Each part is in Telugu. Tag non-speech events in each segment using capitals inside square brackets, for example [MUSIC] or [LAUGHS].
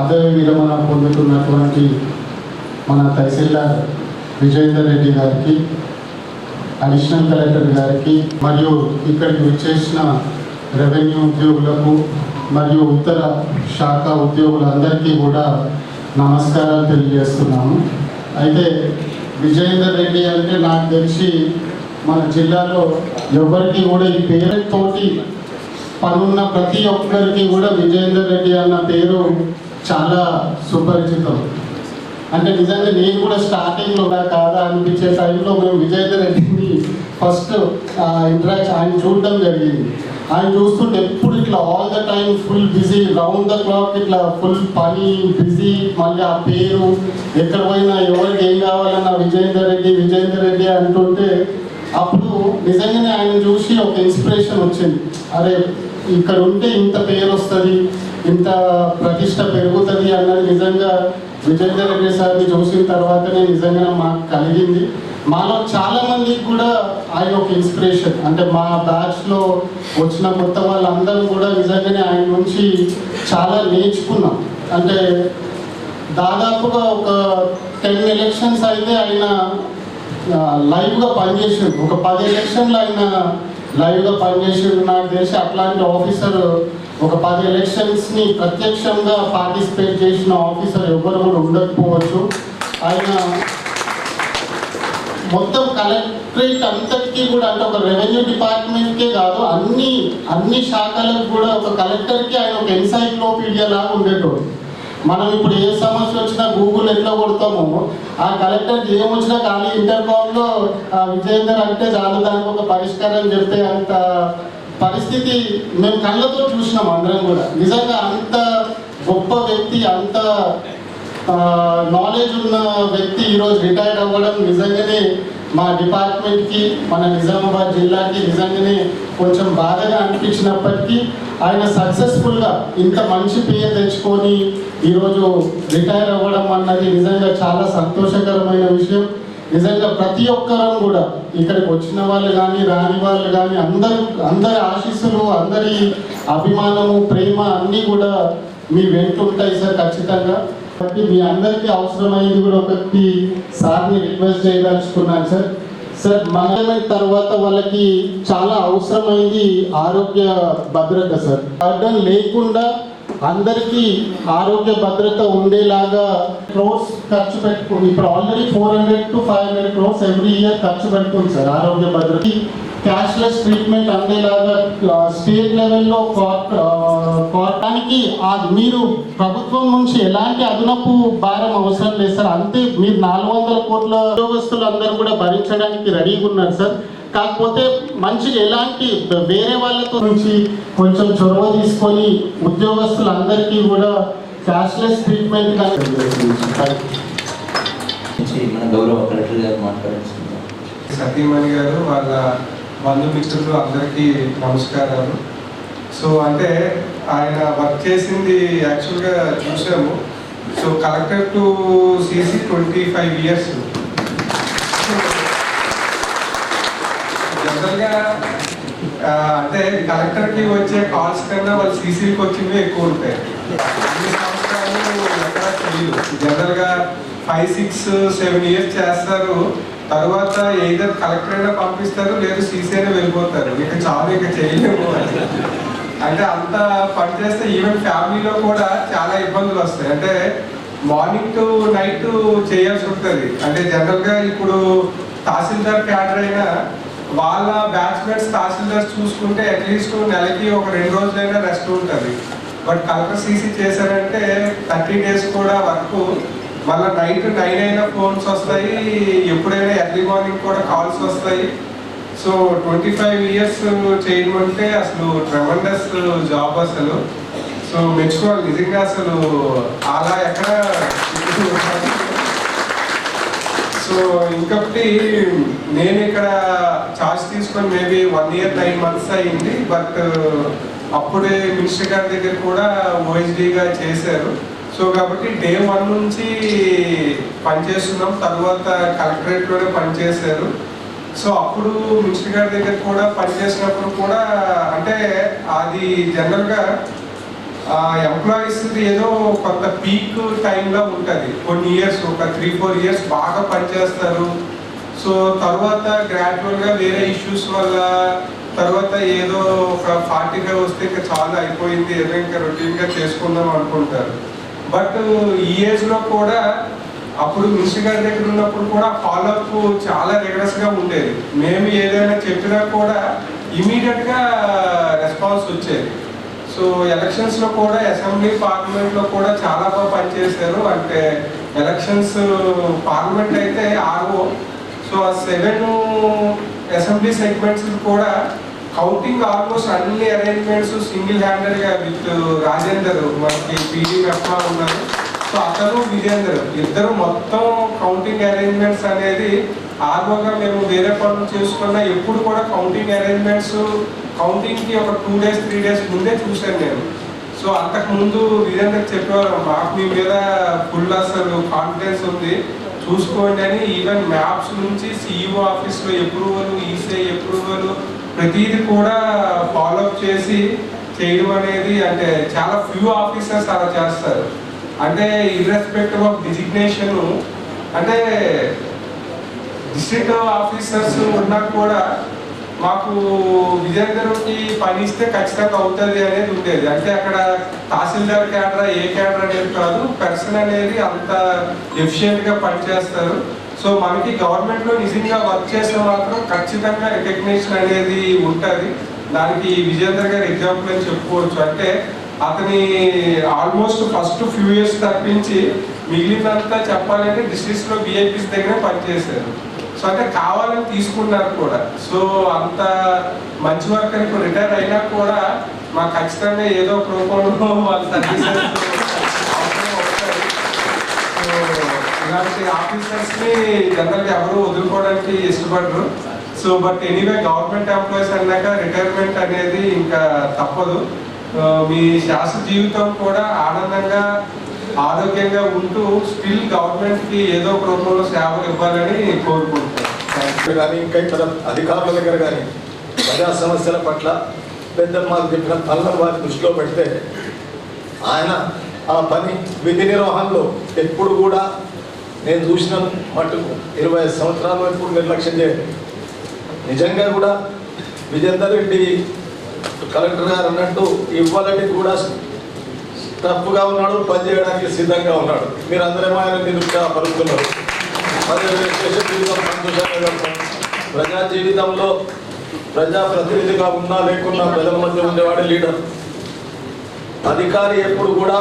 అదే విరమణ పొందుతున్నటువంటి మన తహసీల్దార్ విజయేందర్ రెడ్డి గారికి అడిషనల్ కలెక్టర్ గారికి మరియు ఇక్కడికి విచ్చేసిన రెవెన్యూ ఉద్యోగులకు మరియు ఇతర శాఖ ఉద్యోగులందరికీ కూడా నమస్కారాలు తెలియజేస్తున్నాము. అయితే విజయేందర్ రెడ్డి అంటే నాకు తెలిసి మన జిల్లాలో ఎవరికి కూడా ఈ పేరుతోటి పనున్న ప్రతి ఒక్కరికి కూడా విజయేందర్ రెడ్డి అన్న పేరు చాలా సుపరిచితం. అంటే నిజంగా నేను కూడా స్టార్టింగ్లో కాదా అనిపించే టైంలో మేము విజయేందర్ రెడ్డిని ఫస్ట్ ఇంటరాక్షన్ ఆయన చూడడం జరిగింది. ఆయన చూస్తుంటే ఎప్పుడు ఇట్లా all the time full busy round the clock ఇట్లా ఫుల్ పని బిజీ మళ్ళీ ఆ పేరు ఎక్కడ పోయినా ఎవరికి ఏం కావాలన్నా విజయేందర్ రెడ్డి విజయేందర్ రెడ్డి అంటుంటే అప్పుడు నిజంగానే ఆయన చూసి ఒక ఇన్స్పిరేషన్ వచ్చింది. అరే ఇక్కడ ఉంటే ఇంత పేరు వస్తుంది ఇంత ప్రతిష్ట పెరుగుతుంది అన్నది నిజంగా విజయేందర్ రెడ్డి సార్ని చూసిన తర్వాతనే నిజంగా మాకు కలిగింది. మాలో చాలా మందికి కూడా ఆయన ఒక ఇన్స్పిరేషన్ అంటే మా బ్యాచ్లో వచ్చిన కొత్త వాళ్ళందరూ కూడా నిజంగానే ఆయన నుంచి చాలా నేర్చుకున్నాం. అంటే దాదాపుగా ఒక టెన్ ఎలక్షన్స్ అయితే ఆయన లైవ్గా పనిచేసిండు. ఒక పది ఎలక్షన్లు ఆయన లైవ్గా పనిచేసిండు నాకు తెలిసి అట్లాంటి ఆఫీసర్ ఒక పది ఎలక్షన్స్ని ప్రత్యక్షంగా పార్టిసిపేట్ చేసిన ఆఫీసర్ ఎవరు కూడా ఉండకపోవచ్చు. ఆయన మొత్తం కలెక్టరేట్ అంతటికీ కూడా అంటే ఒక రెవెన్యూ డిపార్ట్మెంట్కే కాదు అన్ని అన్ని శాఖలకు కూడా ఒక కలెక్టర్కి ఆయన ఒక ఎన్సైక్లోపీడియా లాగా ఉండేటోడు. మనం ఇప్పుడు ఏ సమస్య వచ్చినా గూగుల్ ఎట్లా కొడతామో? ఆ కలెక్టర్ ఏమొచ్చినా కానీ ఇంటర్కామ్లో విజయేందర్ అంటే చాలు దానికి ఒక పరిష్కారం చెప్తే అంత పరిస్థితి మేము కళ్ళతో చూసినాం అందరం కూడా. నిజంగా అంత గొప్ప వ్యక్తి అంత నాలెడ్జ్ ఉన్న వ్యక్తి ఈరోజు రిటైర్డ్ అవ్వడం నిజంగానే మా డిపార్ట్మెంట్కి మన నిజామాబాద్ జిల్లాకి నిజంగానే కొంచెం బాధగా అనిపించినప్పటికీ ఆయన సక్సెస్ఫుల్గా ఇంత మంచి పేరు తెచ్చుకొని ఈరోజు రిటైర్ అవ్వడం అన్నది నిజంగా చాలా సంతోషకరమైన విషయం. నిజంగా ప్రతి ఒక్కరం కూడా ఇక్కడికి వచ్చిన వాళ్ళు కానీ రాని వాళ్ళు కానీ అందరూ అందరి ఆశీస్సులు అందరి అభిమానము ప్రేమ అన్నీ కూడా మీ వెంటుంటాయి సార్ ఖచ్చితంగా. కాబట్టి మీ అందరికీ అవసరమైంది కూడా ఒకటి సార్ని రిక్వెస్ట్ చేయదలుచుకున్నాను సార్. సార్ మనమెంట్ తర్వాత వాళ్ళకి చాలా అవసరమైంది ఆరోగ్య భద్రత సార్. బర్డన్ లేకుండా అందరికీ ఆరోగ్య భద్రత ఉండేలాగా క్రోర్స్ ఖర్చు పెట్టుకుంది. ఇప్పుడు already four hundred to five hundred crores every year ఖర్చు పెడుతుంది సార్ ఆరోగ్య భద్రత క్యాష్లెస్ ట్రీట్మెంట్ అందేలాగా స్టేట్ లెవెల్లో కోరటానికి మీరు ప్రభుత్వం నుంచి ఎలాంటి అదనపు భారం అవసరం లేదు సార్. అంతే మీరు నాలుగు వందల కోట్ల ఉద్యోగస్తులు అందరూ కూడా భరించడానికి రెడీగా ఉన్నారు సార్. కాకపోతే మంచిగా ఎలాంటి వేరే వాళ్ళతో నుంచి కొంచెం చొరవ తీసుకొని ఉద్యోగస్తులందరికీ కూడా క్యాష్లెస్ ట్రీట్మెంట్ మన గౌరవ కలెక్టర్ గారు సతీమణి గారు వాళ్ళ బంధుమిత్రులు అందరికీ నమస్కారాలు. సో అంటే ఆయన వర్క్ చేసింది యాక్చువల్గా చూసాము. So collector to CC twenty five years. జనరల్గా అంటే కలెక్టర్కి వచ్చే కాల్స్ కన్నా వాళ్ళు సీసీకి వచ్చినవి ఎక్కువ ఉంటాయి. సంవత్సరాలు తెలియదు. జనరల్గా ఫైవ్ సిక్స్ సెవెన్ ఇయర్స్ చేస్తారు. తర్వాత ఏదర్ కలెక్టర్ అయినా పంపిస్తారు లేదు సీసీ అయినా వెళ్ళిపోతారు. ఇక చాలు ఇక చేయలేము అని. అంటే అంత పని చేస్తే ఈవెన్ ఫ్యామిలీలో కూడా చాలా ఇబ్బందులు వస్తాయి. అంటే మార్నింగ్ టు నైట్ చేయాల్సి ఉంటుంది. అంటే జనరల్గా ఇప్పుడు తహసీల్దార్ క్యాడర్ అయినా వాళ్ళ బ్యాచ్మెంట్స్ తహసీల్దార్స్ చూసుకుంటే అట్లీస్ట్ నెలకి ఒక రెండు రోజులైనా రెస్ట్ ఉంటుంది. బట్ కలెక్టర్ సీసీ చేశారంటే థర్టీ డేస్ కూడా వర్క్ మళ్ళీ నైట్ నైన్ అయినా ఫోన్స్ వస్తాయి ఎప్పుడైనా ఎర్లీ మార్నింగ్ కూడా కాల్స్ వస్తాయి. సో ట్వంటీ ఫైవ్ ఇయర్స్ చేయడం అంటే అసలు ట్రెమండస్ జాబ్ అసలు. సో మెచ్చుకోవాలి నిజంగా అసలు. అలా ఎక్కడ [LAUGHS] సో ఇంకొకటి నేను ఇక్కడ ఛార్జ్ తీసుకొని maybe one year nine months అయింది. బట్ అప్పుడే మినిస్టర్ గారి దగ్గర కూడా ఓహెచ్డిగా చేశారు. సో కాబట్టి డే వన్ నుంచి పనిచేస్తున్నాం. తర్వాత కలెక్టరేట్లోనే పనిచేశారు. సో అప్పుడు మినిస్టర్ గారి దగ్గర కూడా పనిచేసినప్పుడు కూడా అంటే అది జనరల్గా ఎంప్లాయీస్ ఏదో కొంత పీక్ టైంలో ఉంటుంది. కొన్ని ఇయర్స్ ఒక త్రీ ఫోర్ ఇయర్స్ బాగా పనిచేస్తారు. సో తర్వాత గ్రాడ్యువల్గా వేరే ఇష్యూస్ వల్ల తర్వాత ఏదో ఒక ఫార్టీగా వస్తే ఇంకా చాలా అయిపోయింది. ఏదో ఇంకా రొటీన్గా చేసుకుందాం అనుకుంటారు. బట్ ఈ ఏజ్లో కూడా అప్పుడు మినిస్టర్ గారి దగ్గర ఉన్నప్పుడు కూడా ఫాలోఅప్ చాలా rigorous గా ఉండేది. మేము ఏదైనా చెప్పినా కూడా ఇమీడియట్గా రెస్పాన్స్ వచ్చేది. సో ఎలక్షన్స్లో కూడా అసెంబ్లీ పార్లమెంట్లో కూడా చాలా బాగా పనిచేశారు. అంటే ఎలక్షన్స్ పార్లమెంట్ అయితే ఆర్ఓ సో ఆ సెవెన్ అసెంబ్లీ సెగ్మెంట్స్ కూడా కౌంటింగ్ ఆల్మోస్ట్ అన్ని అరేంజ్మెంట్స్ సింగిల్ హ్యాండెడ్గా విత్ రాజేందర్ మనకి పీడీ మెఫ్మా ఉన్నారు. సో అతను విజేందర్. ఇద్దరు మొత్తం కౌంటింగ్ అరేంజ్మెంట్స్ అనేది ఆర్వోగా మేము వేరే పనులు చేసుకున్నా ఎప్పుడు కూడా కౌంటింగ్ అరేంజ్మెంట్స్ కౌంటింగ్కి ఒక టూ డేస్ త్రీ డేస్ ముందే చూశాను నేను. సో అంతకుముందు విజేందర్ వీరేందర్ చెప్పేవారు మాకు మీ మీద ఫుల్ అసలు కాన్ఫిడెన్స్ ఉంది. చూసుకోండి అని. ఈవెన్ మ్యాప్స్ నుంచి సిఇఓ ఆఫీస్లో ఎప్రూవల్ ఈసీఐ ఎప్రూవల్ ప్రతిదీ కూడా ఫాలోఅప్ చేసి చేయడం అనేది అంటే చాలా ఫ్యూ ఆఫీసర్స్ అలా చేస్తారు. అంటే ఇర్రెస్పెక్టివ్ ఆఫ్ డిజిగ్నేషన్ అంటే డిస్ట్రిక్ట్ ఆఫీసర్స్ ఉన్నా కూడా మాకు విజయనగరంకి పని ఇస్తే ఖచ్చితంగా అవుతుంది అనేది ఉండేది. అంటే అక్కడ తహసీల్దార్ క్యాడరా ఏ క్యాడర్ అనేది కాదు పర్సన్ అనేది అంత ఎఫిషియంట్గా పనిచేస్తారు. సో మనకి గవర్నమెంట్లో నిజంగా వర్క్ చేస్తే మాత్రం ఖచ్చితంగా రికగ్నిషన్ అనేది ఉంటుంది. దానికి విజేందర్ గారి ఎగ్జాంపుల్ అని చెప్పుకోవచ్చు. అంటే అతని ఆల్మోస్ట్ ఫస్ట్ ఫ్యూ ఇయర్స్ తప్పించి మిగిలినంతా చెప్పాలంటే డిస్ట్రిక్ట్స్లో బీఐపీస్ దగ్గర పనిచేశారు. సో అంటే కావాలని తీసుకున్నారు కూడా. సో అంత మంచి వర్క్ అని ఇప్పుడు రిటైర్ అయినా కూడా మాకు ఖచ్చితంగా ఏదో ఒక రూపంలో వాళ్ళ సర్వీసెస్ అవసరం అవుతాయి సో ఇలాంటి ఆఫీసర్స్ని జనరల్ ఎవరు వదులుకోవడానికి ఇష్టపడరు. So but anyway government employees అన్నాక రిటైర్మెంట్ అనేది ఇంకా తప్పదు. మీ శాస్త్ర జీవితం కూడా ఆనందంగా ఆరోగ్యంగా ఉంటూ స్టిల్ గవర్నమెంట్కి ఏదో ఒక రూపంలో సేవలు ఇవ్వాలని కోరుకుంటున్నాను. కానీ ఇంకా ఇతర అధికారుల దగ్గర కానీ ప్రజా సమస్యల పట్ల పెద్దమ్మాలు చెప్పిన పనులను వారి దృష్టిలో పెడితే ఆయన ఆ పని విధి నిర్వహణలో ఎప్పుడు కూడా నేను చూసిన మటుకు ఇరవై ఐదు సంవత్సరాలు ఎప్పుడు నిర్లక్ష్యం చేయలేదు నిజంగా కూడా విజేందర్ రెడ్డి కలెక్టర్ గారు అన్నట్టు ఇవ్వాలని కూడా టఫ్గా ఉన్నాడు పని చేయడానికి సిద్ధంగా ఉన్నాడు. మీరు అందరేమో ఆయన నిరుత్సాహపరుస్తున్నారు మరి ప్రజా జీవితంలో ప్రజా ప్రతినిధిగా ఉన్నా లేకున్నా ప్రజల మధ్య ఉండేవాడే లీడర్. అధికారి ఎప్పుడు కూడా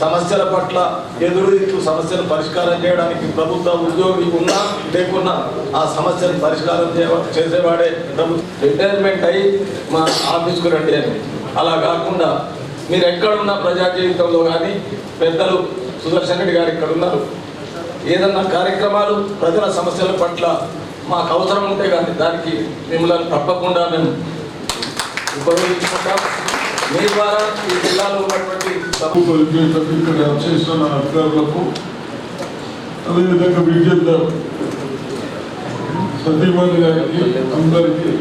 సమస్యల పట్ల ఎదురుదిత్తు సమస్యలు పరిష్కారం చేయడానికి ప్రభుత్వ ఉద్యోగి ఉన్నా లేకున్నా ఆ సమస్యను పరిష్కారం చేసేవాడే ప్రభుత్వం. రిటైర్మెంట్ అయ్యి మా ఆఫీస్కు రండి అని. అలా కాకుండా మీరు ఎక్కడున్న ప్రజా జీవితంలో కానీ పెద్దలు సుదర్శన్ రెడ్డి గారు ఇక్కడ ఉన్నారు ఏదన్నా కార్యక్రమాలు ప్రజల సమస్యల పట్ల మాకు అవసరం ఉంటే కానీ దానికి మిమ్మల్ని తప్పకుండా మేము ఉపయోగించుకుంటాం. మీ ద్వారా ఈ జిల్లాలో ఉన్నటువంటి ఇక్కడ చేస్తున్న అధికారులకు అదేవిధంగా విజేందర్ సతీమణి గారికి అందరికీ.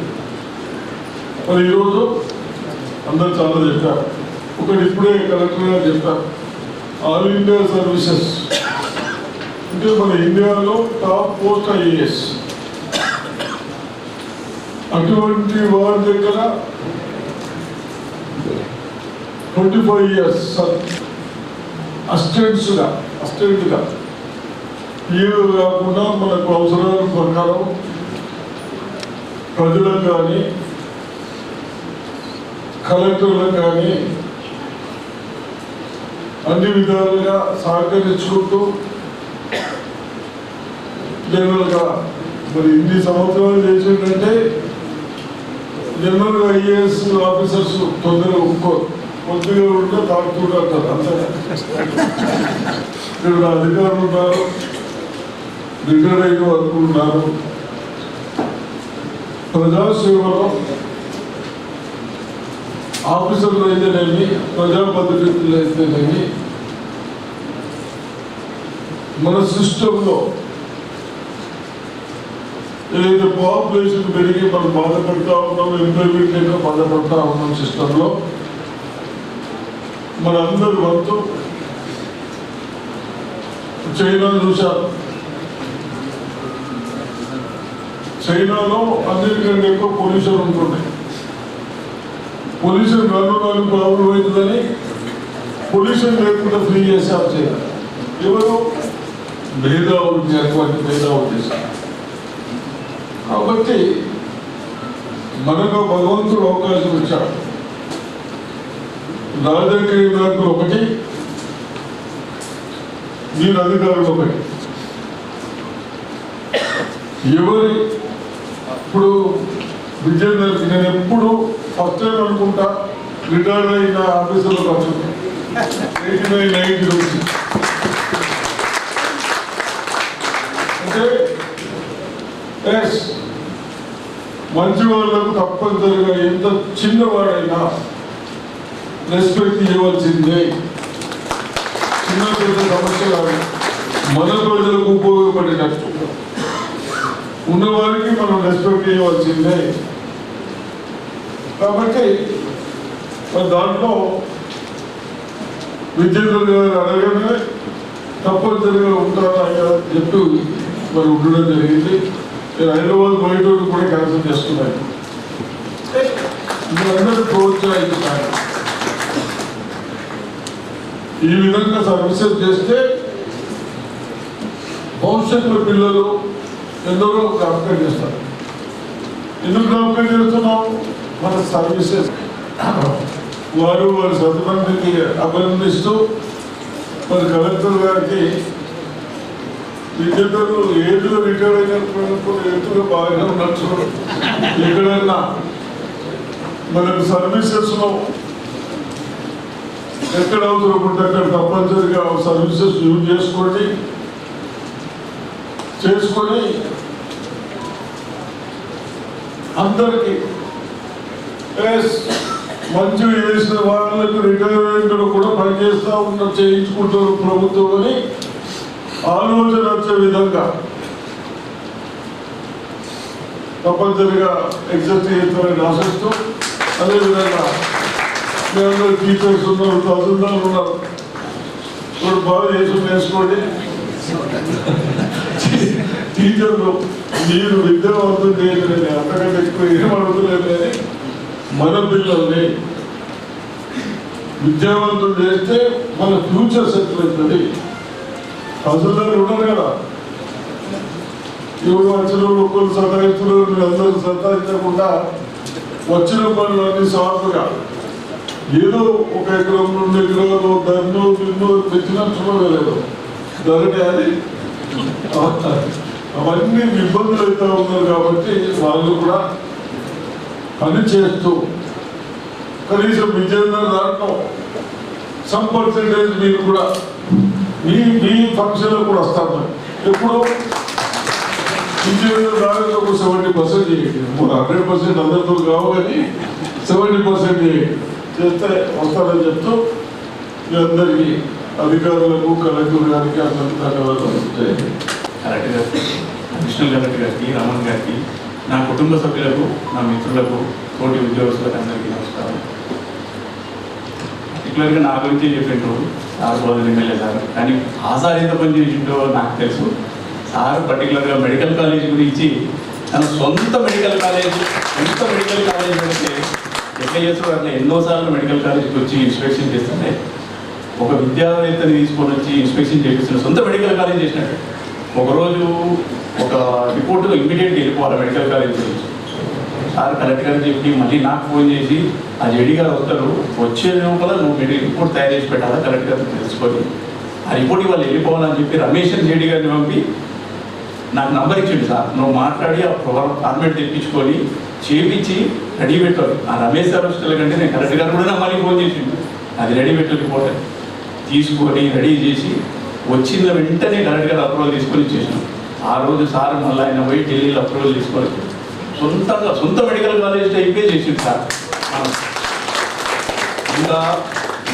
మరి ఈరోజు అందరు చాలా చెప్పారు. ఒకటి ఇప్పుడే కలెక్టర్ గారు చెప్పారు. All India services. అంటే మన ఇండియాలో టాప్ పోస్ట్ ఐఏఎస్. అటువంటి వారి దగ్గర ట్వంటీ ఫైవ్ ఇయర్స్ అసిస్టెంట్స్గా అసిస్టెంట్గా ఇవి కాకుండా మనకు అవసరాల ప్రకారం ప్రజలకు కానీ కలెక్టర్లకు కానీ అన్ని విధాలుగా సహకరించుకుంటూ జనరల్గా మరి ఇన్ని సంవత్సరాలు చేసిందంటే జనరల్గా ఐఏఎస్ ఆఫీసర్స్ తొందరగా ఒప్పుకోరు. కొద్దిగా ఉంటే తాగుతూనే అంటారు అంతే ఇక్కడ అధికారులు ఉన్నారు రిటైర్ అయిన వరకు ఉన్నారు. ప్రజాసేవలో ఆఫీసర్లు అయితేనేమి ప్రజాప్రతినిధులు అయితేనేమి మన సిస్టంలో ఏదైతే పాపులేషన్ పెరిగి మనం బాధపడతా ఉన్నాం ఎంప్లాయ్మెంట్ లేక బాధపడతా ఉన్నాం సిస్టంలో మనందరూ వంతు చైనా చూశారు. చైనాలో అన్నిటికంటే ఎక్కువ పొల్యూషన్ ఉంటుంది పొల్యూషన్ రెండు ప్రాబ్లం అవుతుందని పొల్యూషన్ లేకుండా ఫ్రీ చేశారు చేయాలి ఎవరు? భేదావులు అటువంటి భేదావులు చేశారు. కాబట్టి మనకు భగవంతుడు అవకాశం ఇచ్చాడు. రాజకీయ నాయకులు ఒకటి మీరు అధికారులు ఒకటి. ఎవరి ఇప్పుడు విజయనగర్కి నేను ఎప్పుడు ఫస్ట్ టైం అనుకుంటా రిటైర్డ్ అయిన ఆఫీసులో ఖర్చు ఎయిటీ నైన్ నైన్టీ నుంచి అంటే ఎస్ మంచి వాళ్ళకు తప్పనిసరిగా ఎంత చిన్నవాడైనా రెస్పెక్ట్ ఇవ్వాల్సిందే చిన్న పెద్ద సమస్య కాదు మన ప్రజలకు ఉపయోగపడేటట్టు. ఉన్నవారికి మనం రెస్పెక్ట్ ఇవ్వాల్సిందే కాబట్టి మరి దాంట్లో విద్యార్థులు గారు అడగనే తప్పనిసరిగా ఉంటారా అయ్యా అని చెప్పి మరి ఉండడం జరిగింది. నేను హైదరాబాద్ బయట కూడా క్యాన్సిల్ చేస్తున్నాను. మీరందరూ ప్రోత్సహించాలి. ఈ విధంగా సర్వీసెస్ చేస్తే భవిష్యత్తులో పిల్లలు ఎందరో జ్ఞాపకం చేస్తారు. ఎందుకు జ్ఞాపకం చేస్తున్నాం మన సర్వీసెస్ వారు వారి సతమందికి అభినందిస్తూ మరి కలెక్టర్ గారికి విద్యార్థులు ఏదో రిటైర్ అయినప్పుడు ఎదురు బాగానే ఉండొచ్చు ఎక్కడైనా మనకు సర్వీసెస్లో ఎక్కడ అవసరం ఉంటే అక్కడ తప్పనిసరిగా సర్వీసెస్ యూజ్ చేసుకోండి చేసుకొని అందరికీ మంచి చేసిన వాళ్ళకు రిటైర్మెంట్ కూడా పనిచేస్తూ ఉన్న చేయించుకుంటారు ప్రభుత్వం అని ఆలోచన వచ్చే విధంగా తప్పనిసరిగా ఎగ్జాక్ట్ చేస్తారని ఆశిస్తూ అదేవిధంగా మేము టీచర్స్ ఉన్నారు తహసీల్దార్ ఉన్నారు ఇప్పుడు బాగా చేసి వేసుకోండి టీచర్లు మీరు విద్యావంతులు చేయలేదని అంతకంటే ఎక్కువ ఏం అడుగుతలేదు కానీ మన పిల్లల్ని విద్యావంతులు చేస్తే మన ఫ్యూచర్ సెటిల్ అవుతుంది తహసీల్దార్ ఉన్నారు కదా. ఇప్పుడు వచ్చిన ఒక్కరు సతాయిస్తున్నారు మీరు అందరూ సతాయించకుండా వచ్చిన పనులన్నీ సాఫ్ట్గా ఏదో ఒక ఎకరం రెండు ఎకరాలు ధరను నిన్ను తెచ్చినట్టు లేదు. ధరని అది. అవన్నీ ఇబ్బందులు అవుతా ఉన్నారు కాబట్టి వాళ్ళు కూడా పని చేస్తూ కనీసం విజయనగరం దాంట్లో సమ్ పర్సెంటేజ్ మీరు కూడా మీ మీ ఫంక్షన్లో కూడా వస్తాను ఎప్పుడు విజయనగరం దాంట్లో ఒక సెవెంటీ పర్సెంట్ చేయండి హండ్రెడ్ పర్సెంట్ అందరితో కావు కానీ సెవెంటీ పర్సెంట్ చేయండి. చేస్తే వస్తారని చెప్తూ మీ అందరికీ అధికారులకు కలెక్టర్ గారికి అందరికీ ధన్యవాదాలు కలెక్టర్ గారికి అడిషనల్ కలెక్టర్ గారికి రమణ్ గారికి నా కుటుంబ సభ్యులకు నా మిత్రులకు తోటి ఉద్యోగస్తులకు అందరికీ నమస్కారం. పర్టికులర్గా నా గురించి చెప్పిండ్రు సార్ బోధన ఎమ్మెల్యే సార్ కానీ ఆ ఎంత పని చేసిండో నాకు తెలుసు. సార్ పర్టికులర్గా మెడికల్ కాలేజ్ గురించి తన సొంత మెడికల్ కాలేజ్ సొంత మెడికల్ కాలేజ్ పెడితే ఎట్లా చేస్తాడు అట్లా ఎన్నోసార్లు మెడికల్ కాలేజ్కి వచ్చి ఇన్స్పెక్షన్ చేస్తుంటే ఒక విద్యావేత్తని తీసుకొని వచ్చి ఇన్స్పెక్షన్ చేపిస్తున్న సొంత మెడికల్ కాలేజ్ చేసినట్టు. ఒకరోజు ఒక రిపోర్ట్ ఇమ్మీడియట్గా వెళ్ళిపోవాలి మెడికల్ కాలేజ్ గురించి. సార్ కలెక్టర్ గారు చెప్పి మళ్ళీ నాకు ఫోన్ చేసి ఆ జేడీ గారు వస్తారు వచ్చే లోపల నువ్వు మెడి రిపోర్ట్ తయారు చేసి పెట్టాలా? కలెక్టర్ గారు తెలుసుకొని ఆ రిపోర్ట్ ఇవాళ వెళ్ళిపోవాలని చెప్పి రమేష్ జేడీ గారిని పంపి నాకు నంబర్ ఇచ్చిండు సార్. నువ్వు మాట్లాడి ఆ ఫార్మేట్ తెప్పించుకొని చేపించి రెడీ పెట్టారు ఆ రమేష్ సార్ వచ్చిన కంటే నేను కరెక్ట్ గారు కూడా మళ్ళీ ఫోన్ చేసిండు. అది రెడీ పెట్టాలి తీసుకొని రెడీ చేసి వచ్చిన వెంటనే కరెక్ట్ గారు అప్రూవల్ తీసుకొని ఇచ్చేసాం ఆ రోజు సార్ మళ్ళీ ఆయన పోయి ఢిల్లీలో అప్రూవల్ తీసుకొని సొంతంగా సొంత మెడికల్ కాలేజ్ టైపే చేసిండు సార్. ఇంకా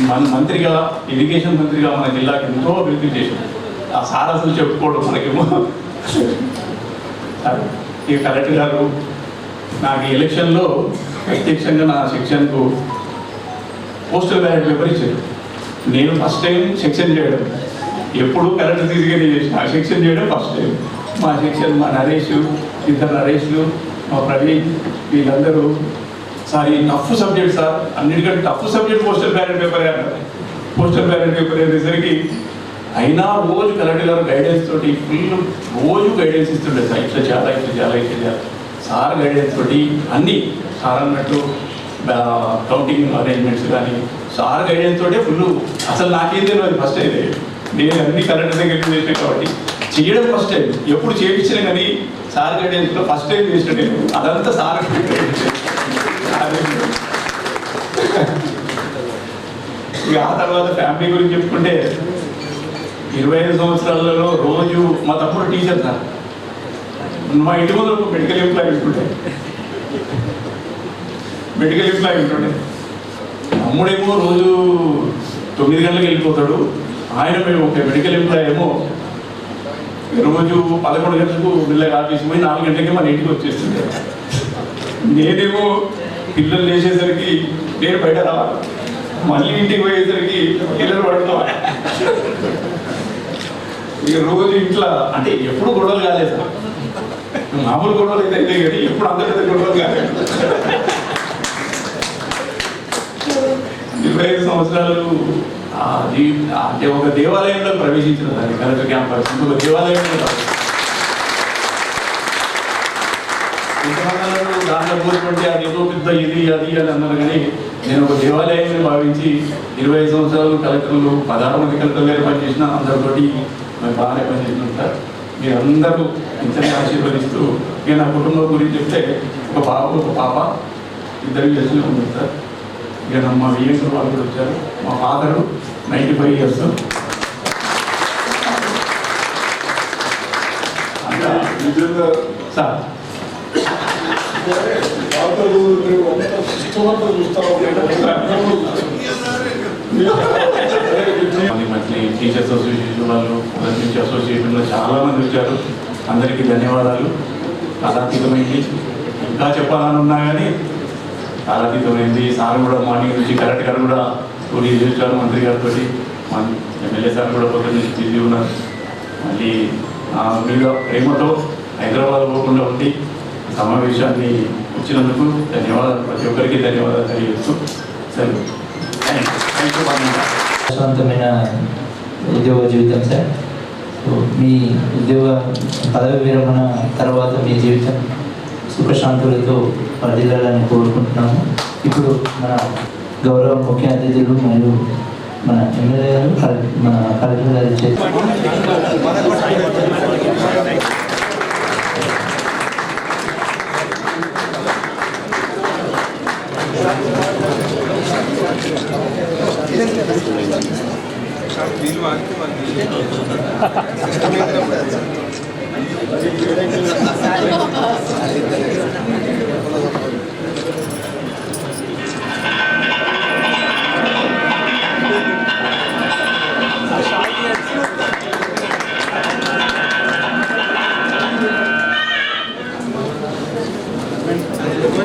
మన మంత్రిగా ఎడ్యుకేషన్ మంత్రిగా మన జిల్లాకి ఎంతో అభివృద్ధి చేసింది ఆ సార్ అసలు చెప్పుకోవడం మనకేమో. ఈ కలెక్టర్ గారు నాకు ఈ ఎలక్షన్లో ప్రత్యక్షంగా నా సెక్షన్కు పోస్టల్ బ్యాలెట్ పేపర్ ఇచ్చారు. నేను ఫస్ట్ టైం సెక్షన్ చేయడం. ఎప్పుడు కరెక్ట్ తీసుకెళ్ళి చేసిన. ఆ సెక్షన్ చేయడం ఫస్ట్ టైం మా సెక్షన్ మా నరేష్ ఇద్దరు నరేష్లు మా ప్రవీణ్ వీళ్ళందరూ సార్ ఈ టఫ్ సబ్జెక్ట్ సార్. అన్నిటికంటే tough subject postal ballot paper అన్నారు. పోస్టల్ బ్యాలెట్ పేపర్ అనేసరికి అయినా రోజు కలెక్టర్ గారు గైడెన్స్ తోటి ఫుల్ రోజు గైడెన్స్ ఇస్తుండే. సార్ ఇట్లా చాలా ఇట్లా చాలా ఇట్లా చాలా సార్ గైడెన్స్ తోటి అన్ని సార్ అన్నట్టు కౌంటింగ్ అరేంజ్మెంట్స్ కానీ సార్ గైడెన్స్ తోటే ఫుల్ అసలు నాకేం తెలియదు ఫస్ట్ అయితే. నేను అన్ని కరెంట్ దగ్గర చేసాను కాబట్టి చేయడం ఫస్ట్ టైం ఎప్పుడు చేయించినా కానీ సార్ గైడెన్స్లో ఫస్ట్ టైం చేసిన నేను అదంతా సార్ ఇక ఆ తర్వాత ఫ్యామిలీ గురించి చెప్పుకుంటే ఇరవై ఐదు సంవత్సరాలలో రోజు మా తమ్ముడు టీచర్ సార్. మా ఇంటి ముందు ఒక మెడికల్ ఎంప్లాయ్ ఉంటుండే మెడికల్ ఎంప్లాయ్ ఉంటుండే అమ్ముడేమో రోజు తొమ్మిది గంటలకు వెళ్ళిపోతాడు. ఆయన మేము ఒక మెడికల్ ఎంప్లాయ్ ఏమో రోజు పదకొండు గంటలకు మెల్లగా ఆఫీస్ పోయి నాలుగు గంటలకి మన ఇంటికి వచ్చేస్తుండే నేనేమో పిల్లలు లేచేసరికి నేను బయట రావాలి. మళ్ళీ ఇంటికి పోయేసరికి పిల్లలు పడుకోవాలి. ఇక రోజు ఇంట్లో అంటే ఎప్పుడు గొడవలు కాలేదు. సార్ మామూలు గొడవలు అయితే అయితే కానీ ఎప్పుడు అందరికీ గొడవలు కాలేదు ఇరవై ఐదు సంవత్సరాలు అంటే ఒక దేవాలయంలో ప్రవేశించిన దాన్ని కలెక్టర్ క్యాంపస్ ఒక దేవాలయంలో ఇంతమంది దాంట్లో పోతుంటే అది ఏదో పెద్ద ఇది అది అని అన్నారు కానీ నేను ఒక దేవాలయాన్ని భావించి ఇరవై ఐదు సంవత్సరాలు కలెక్టర్లు పదహారు మంది కలెక్టర్ గారు పనిచేసిన అందరితోటి మేము బాగానే పనిచేస్తుంటారు మీరందరూ ఇంతనే ఆశీర్వదిస్తూ ఇక నా కుటుంబం గురించి చెప్తే ఒక బాబు ఒక పాప ఇద్దరు చేసిన ఉంది సార్. ఇక మా విఎంకులు వాళ్ళు కూడా వచ్చారు. మా ఫాదరు నైంటీ ఫైవ్ ఇయర్స్. నిజంగా సార్. చూస్తా టీచర్స్ అసోసియేషన్ వాళ్ళు మొదటి నుంచి అసోసియేషన్లో చాలా మంది వచ్చారు. అందరికీ ధన్యవాదాలు. కాలాతీతమైంది. ఇంకా చెప్పాలని ఉన్నా కానీ కాలాతీతమైంది. సార్ కూడా మార్నింగ్ నుంచి కరెక్ట్ గారు కూడా టూరీ చూశారు మంత్రి గారితో మన ఎమ్మెల్యే సార్ కూడా పొద్దున్న నుంచి బిజీ ఉన్నారు. మళ్ళీ మీద ప్రేమతో హైదరాబాద్ పోకుండా ఉండి సమావేశాన్ని వచ్చినందుకు ధన్యవాదాలు. ప్రతి ఒక్కరికి ధన్యవాదాలు తెలియజేస్తూ సరే థ్యాంక్ యూ థ్యాంక్ యూ ప్రశాంతమైన ఉద్యోగ జీవితం సార్. సో మీ ఉద్యోగ పదవి విరమణ తర్వాత మీ జీవితం సుఖశాంతులతో వర్ధిల్లాలని కోరుకుంటున్నాము. ఇప్పుడు మన గౌరవ ముఖ్య అతిథులు మరియు మన ఎమ్మెల్యే గారు మన కలెక్టర్ గారి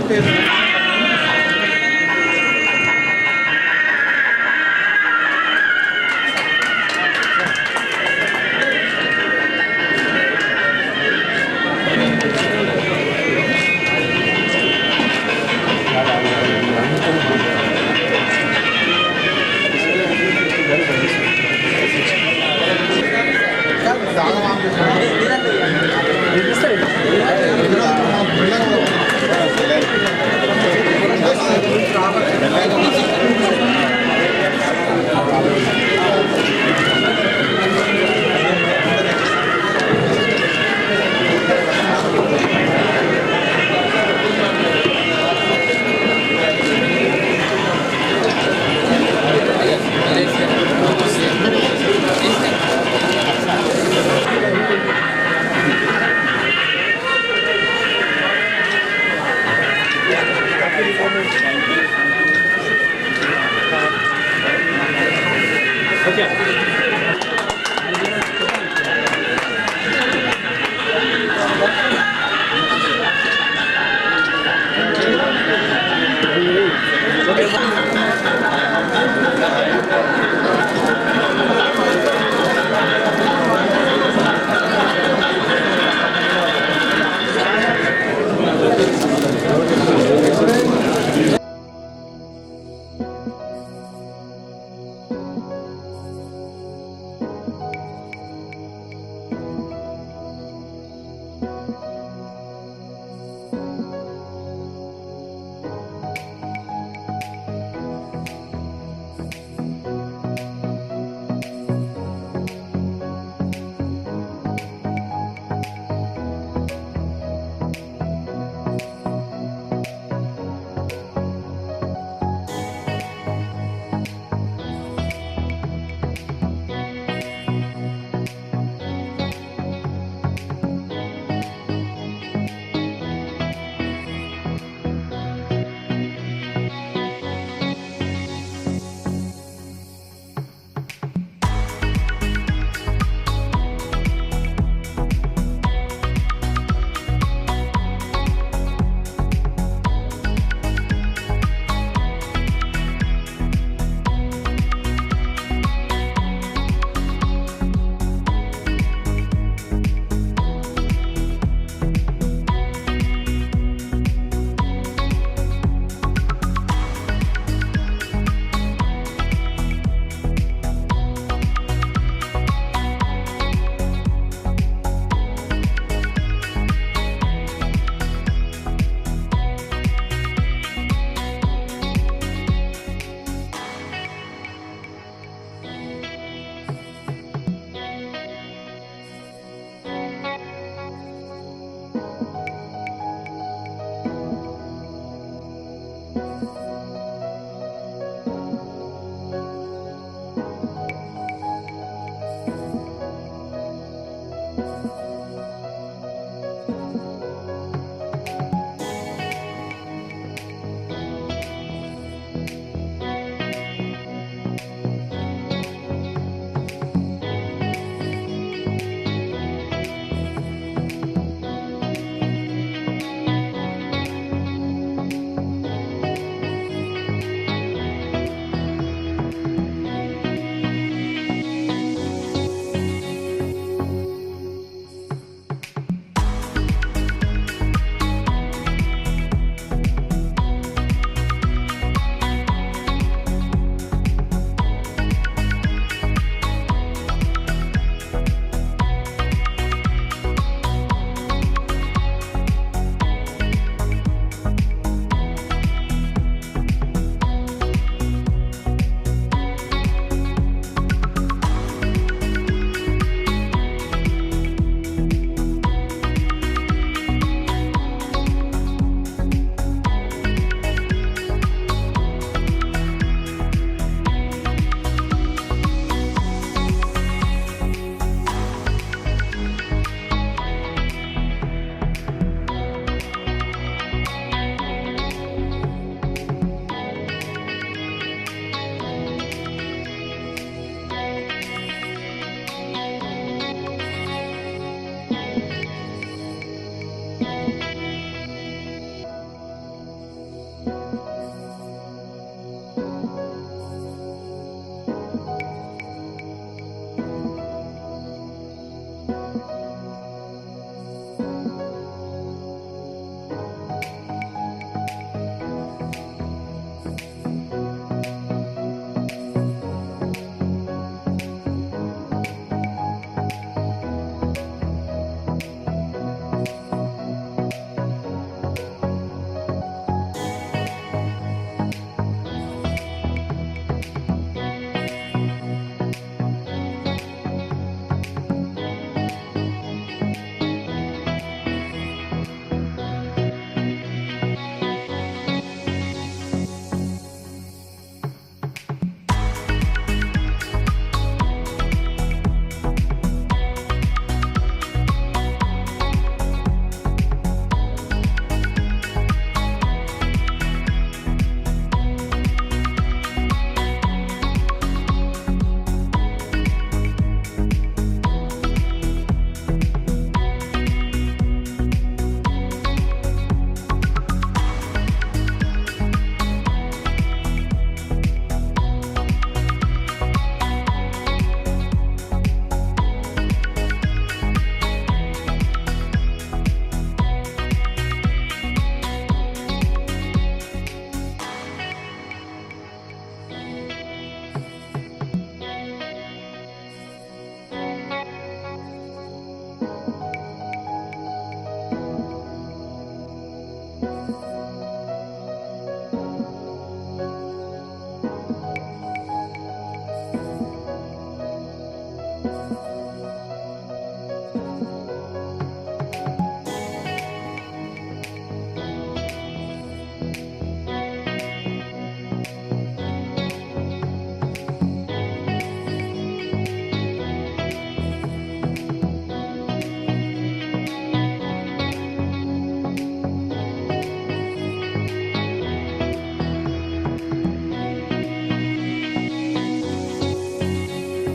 Gracias.